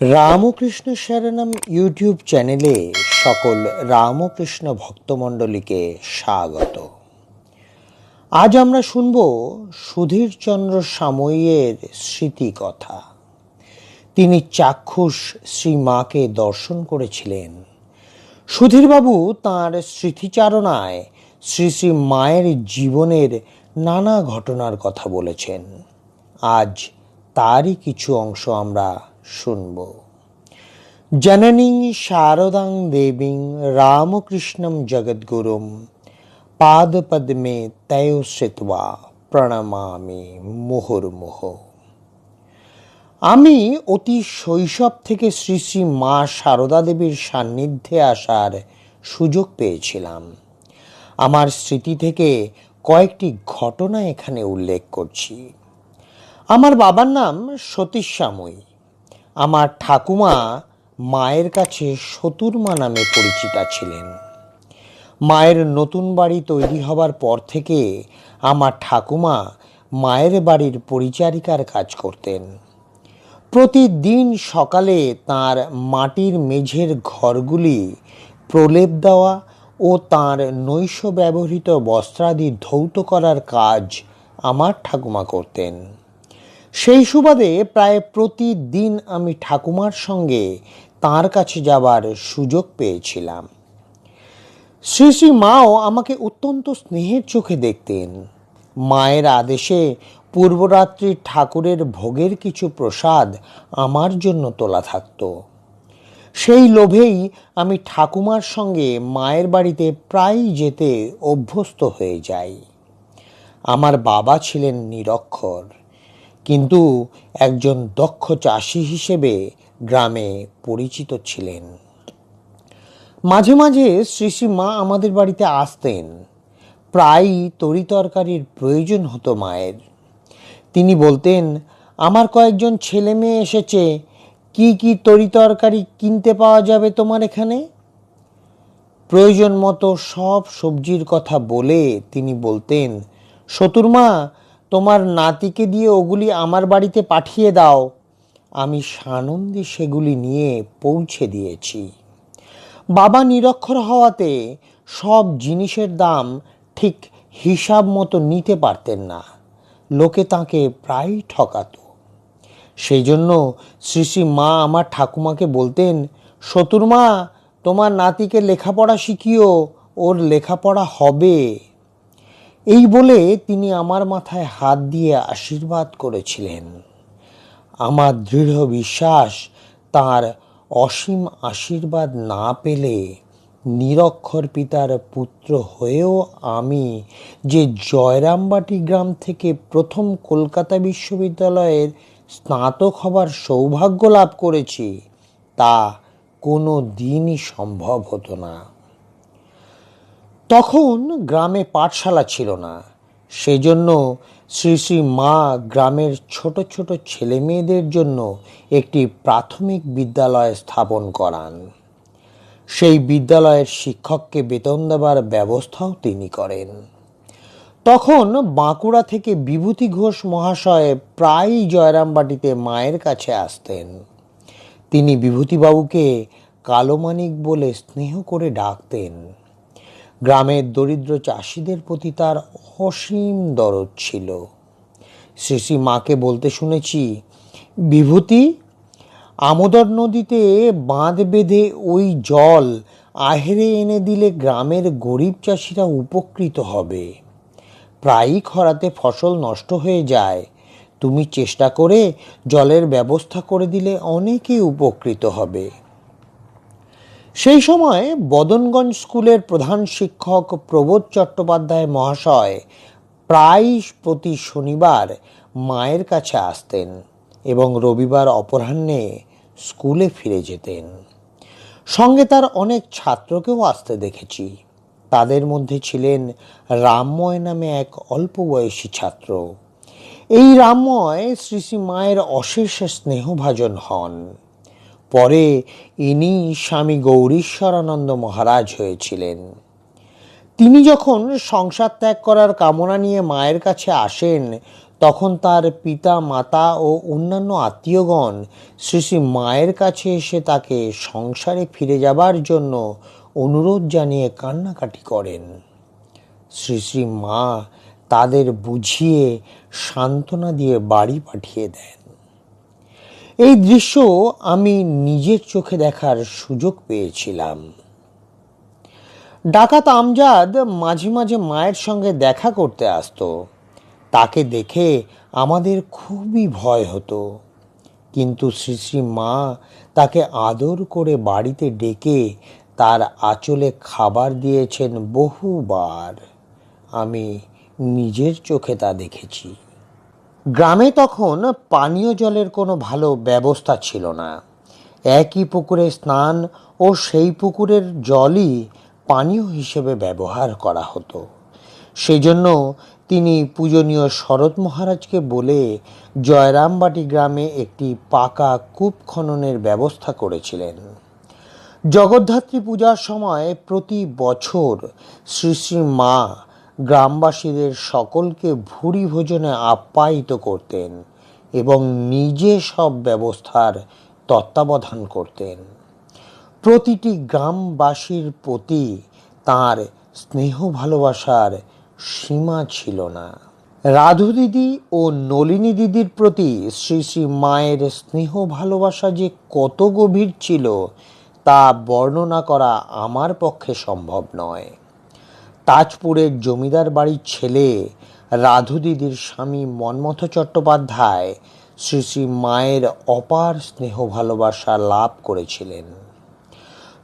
Ramakrishna শরণম YouTube চ্যানেলে সকল রামকৃষ্ণ ভক্তমণ্ডলীকে স্বাগত। আজ আমরা শুনব সুধীরচন্দ্র সাময়িকের স্মৃতিকথা। তিনি চাক্ষুষ শ্রী মাকে দর্শন করেছিলেন। সুধীরবাবু তাঁর স্মৃতিচারণায় শ্রী শ্রী মায়ের জীবনের নানা ঘটনার কথা বলেছেন। আজ তারই কিছু অংশ আমরা শুনব। জননীং শারদাং দেবীং রামকৃষ্ণম জগদ্গুরুম, পাদপদ্মে তয় শ্রিত্বা প্রণমামি মুহুর্মুহ। আমি অতি শৈশব থেকে শ্রী শ্রী মা সারদা দেবীর সান্নিধ্যে আসার সুযোগ পেয়েছিলাম। আমার স্মৃতি থেকে কয়েকটি ঘটনা এখানে উল্লেখ করছি। আমার বাবার নাম সতীশ সাময়ী আমার ঠাকুমা মায়ের কাছে শতুর্মা নামে পরিচিতা ছিলেন। মায়ের নতুন বাড়ি তৈরি হবার পর থেকে আমার ঠাকুমা মায়ের বাড়ির পরিচারিকার কাজ করতেন। প্রতিদিন সকালে তার মাটির মেঝের ঘরগুলি প্রলেপ দেওয়া ও তার নৈশ ব্যবহৃত বস্ত্রাদি ধৌত করার কাজ আমার ঠাকুমা করতেন। সেই সুবাদে প্রায় প্রতিদিন আমি ঠাকুমার সঙ্গে তার কাছে যাবার সুযোগ পেয়েছিলাম। শ্রী শ্রী মাও আমাকে অত্যন্ত স্নেহের চোখে দেখতেন। মায়ের আদেশে পূর্বরাত্রি ঠাকুরের ভোগের কিছু প্রসাদ আমার জন্য তোলা থাকত। সেই লোভেই আমি ঠাকুমার সঙ্গে মায়ের বাড়িতে প্রায়ই যেতে অভ্যস্ত হয়ে যাই। আমার বাবা ছিলেন নিরক্ষর। কিন্তু একজন দক্ষ চাষি হিসেবে গ্রামে পরিচিত ছিলেন। মাঝে মাঝে শ্রী শ্রী মা আমাদের বাড়িতে আসতেন। প্রায়ই তরিতরকারির প্রয়োজন হতো মায়ের। তিনি বলতেন, আমার কয়েকজন ছেলে মেয়ে এসেছে, কি কি তরিতরকারি কিনতে পাওয়া যাবে তোমার এখানে? প্রয়োজন মতো সব সবজির কথা বলে তিনি বলতেন শতুর্মা তোমার নাতিকে দিয়ে ওগুলি আমার বাড়িতে পাঠিয়ে দাও। আমি সানন্দে সেগুলি নিয়ে পৌঁছে দিয়েছি। বাবা নিরক্ষর হওয়াতে সব জিনিসের দাম ঠিক হিসাব মতো নিতে পারতেন না। লোকে তাকে প্রায়ই ঠকাতো। সেই জন্য শ্রী শ্রী মা আমার ঠাকুমাকে বলতেন শতুর্মা তোমার নাতিকে লেখাপড়া শিখিও, ওর লেখাপড়া হবে। এই বলে তিনি আমার মাথায় হাত দিয়ে আশীর্বাদ করেছিলেন। আমার দৃঢ় বিশ্বাস তার অসীম আশীর্বাদ না পেলে নিরক্ষর পিতার পুত্র হয়েও আমি যে জয়রামবাটি গ্রাম থেকে প্রথম কলকাতা বিশ্ববিদ্যালয়ের স্নাতক হবার সৌভাগ্য লাভ করেছি, তা কোনো দিনই সম্ভব হতো না। তখন গ্রামে পাঠশালা ছিল না। সেজন্য শ্রী শ্রী মা গ্রামের ছোট ছোট ছেলে মেয়েদের জন্য একটি প্রাথমিক বিদ্যালয় স্থাপন করান। সেই বিদ্যালয়ের শিক্ষককে বেতন দেবার ব্যবস্থাও তিনি করেন। তখন বাঁকুড়া থেকে বিভূতি ঘোষ মহাশয় প্রায়ই জয়রামবাটিতে মায়ের কাছে আসতেন। তিনি বিভূতিবাবুকে কালোমানিক বলে স্নেহ করে ডাকতেন। গ্রামের দরিদ্র চাষিদের প্রতি তার অসীম দরদ ছিল। শ্রী শ্রী মাকে বলতে শুনেছি, বিভূতি, আমোদর নদীতে বাঁধ বেঁধে ওই জল আহেরে এনে দিলে গ্রামের গরিব চাষিরা উপকৃত হবে। প্রায়ই খরাতে ফসল নষ্ট হয়ে যায়। তুমি চেষ্টা করে জলের ব্যবস্থা করে দিলে অনেকেই উপকৃত হবে। সেই সময় বদনগঞ্জ স্কুলের প্রধান শিক্ষক প্রবোধ চট্টোপাধ্যায় মহাশয় প্রায় প্রতি শনিবার মায়ের কাছে আসতেন এবং রবিবার অপরাহ্নে স্কুলে ফিরে যেতেন। সঙ্গে তার অনেক ছাত্রকেও আসতে দেখেছি। তাদের মধ্যে ছিলেন রামময় নামে এক অল্প বয়সী ছাত্র। এই রামময় শ্রী শ্রী মায়ের অশেষ স্নেহভাজন হন। পরে ইনি স্বামী গৌরীশ্বরানন্দ মহারাজ হয়েছিলেন। তিনি যখন সংসার ত্যাগ করার কামনা নিয়ে মায়ের কাছে আসেন, তখন তার পিতা, মাতা ও অন্যান্য আত্মীয়গণ শ্রী শ্রী মায়ের কাছে এসে তাকে সংসারে ফিরে যাবার জন্য অনুরোধ জানিয়ে কান্নাকাটি করেন। শ্রী শ্রী মা তাদের বুঝিয়ে সান্ত্বনা দিয়ে বাড়ি পাঠিয়ে দেন। এই দৃশ্য আমি নিজের চোখে দেখার সুযোগ পেয়েছিলাম। ডাকাত আমজাদ মাঝে মাঝে মায়ের সঙ্গে দেখা করতে আসতো। তাকে দেখে আমাদের খুবই ভয় হতো। কিন্তু শ্রী শ্রী মা তাকে আদর করে বাড়িতে ডেকে তার আঁচলে খাবার দিয়েছেন বহুবার। আমি নিজের চোখে তা দেখেছি। গ্রামে তখন পানীয় জলের কোনো ভালো ব্যবস্থা ছিল না। একই পুকুরে স্নান ও সেই পুকুরের জলই পানীয় হিসেবে ব্যবহার করা হতো। সেই জন্য তিনি পূজনীয় শরৎ মহারাজকে বলে জয়রামবাটি গ্রামে একটি পাকা কূপ খননের ব্যবস্থা করেছিলেন। জগদ্ধাত্রী পূজার সময় প্রতি বছর শ্রী শ্রী মা গ্রামবাসীদের সকলকে ভুরি ভোজনে আপ্যায়িত করতেন এবং নিজে সব ব্যবস্থার তত্ত্বাবধান করতেন। প্রতিটি গ্রামবাসীর প্রতি তার স্নেহ ভালোবাসার সীমা ছিল না। রাধু দিদি ও নলিনী দিদির প্রতি শ্রী শ্রী মায়ের স্নেহ ভালোবাসা যে কত গভীর ছিল, তা বর্ণনা করা আমার পক্ষে সম্ভব নয়। তাজপুরের জমিদার বাড়ির ছেলে রাধু দিদির স্বামী মন্মথ চট্টোপাধ্যায় শ্রী শ্রী মায়ের অপার স্নেহ ভালোবাসা লাভ করেছিলেন।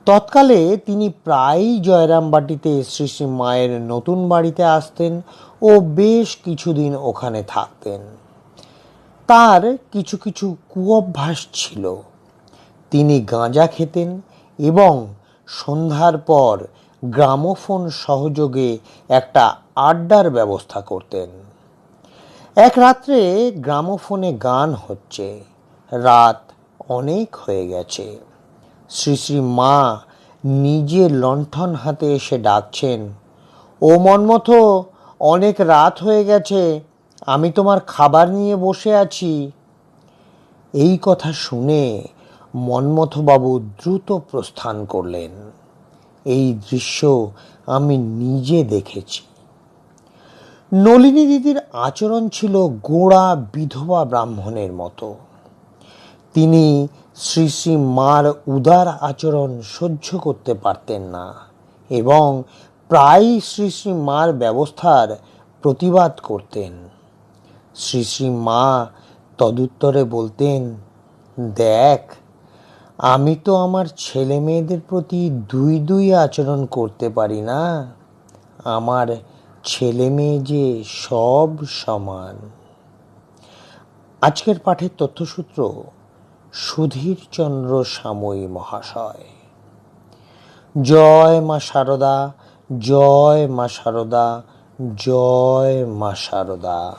তৎকালে তিনি প্রায়ই জয়রামবাটিতে শ্রী শ্রী মায়ের নতুন বাড়িতে আসতেন ও বেশ কিছুদিন ওখানে থাকতেন। তার কিছু কিছু কুঅভ্যাস ছিল। তিনি গাঁজা খেতেন এবং সন্ধ্যার পর গ্রামোফোন সহযোগে একটা আড্ডার ব্যবস্থা করতেন। এক রাত্রে গ্রামোফোনে গান হচ্ছে। রাত অনেক হয়ে গেছে। শ্রী শ্রী মা নিজে লণ্ঠন হাতে এসে ডাকছেন, ও মনমথ, অনেক রাত হয়ে গেছে, আমি তোমার খাবার নিয়ে বসে আছি। এই কথা শুনে মন্মথবাবু দ্রুত প্রস্থান করলেন। এই দৃশ্য আমি নিজে দেখেছি। নলিনী দিদির আচরণ ছিল গোড়া বিধবা ব্রাহ্মণের মতো। তিনি শ্রী শ্রী মার উদার আচরণ সহ্য করতে পারতেন না এবং প্রায়ই শ্রী শ্রী মার ব্যবস্থার প্রতিবাদ করতেন। শ্রী শ্রী মা তদুত্তরে বলতেন, দেখ আমি তো আমার ছেলে মেয়েদের প্রতি দুই দুই আচরণ করতে পারি না। আমার ছেলে মেয়ে যে সব সমান। আজকের পাঠের তথ্যসূত্র, সুধীর চন্দ্র সাময়ী মহাশয়। জয় মা শারদা জয় মা শারদা জয় মা শারদা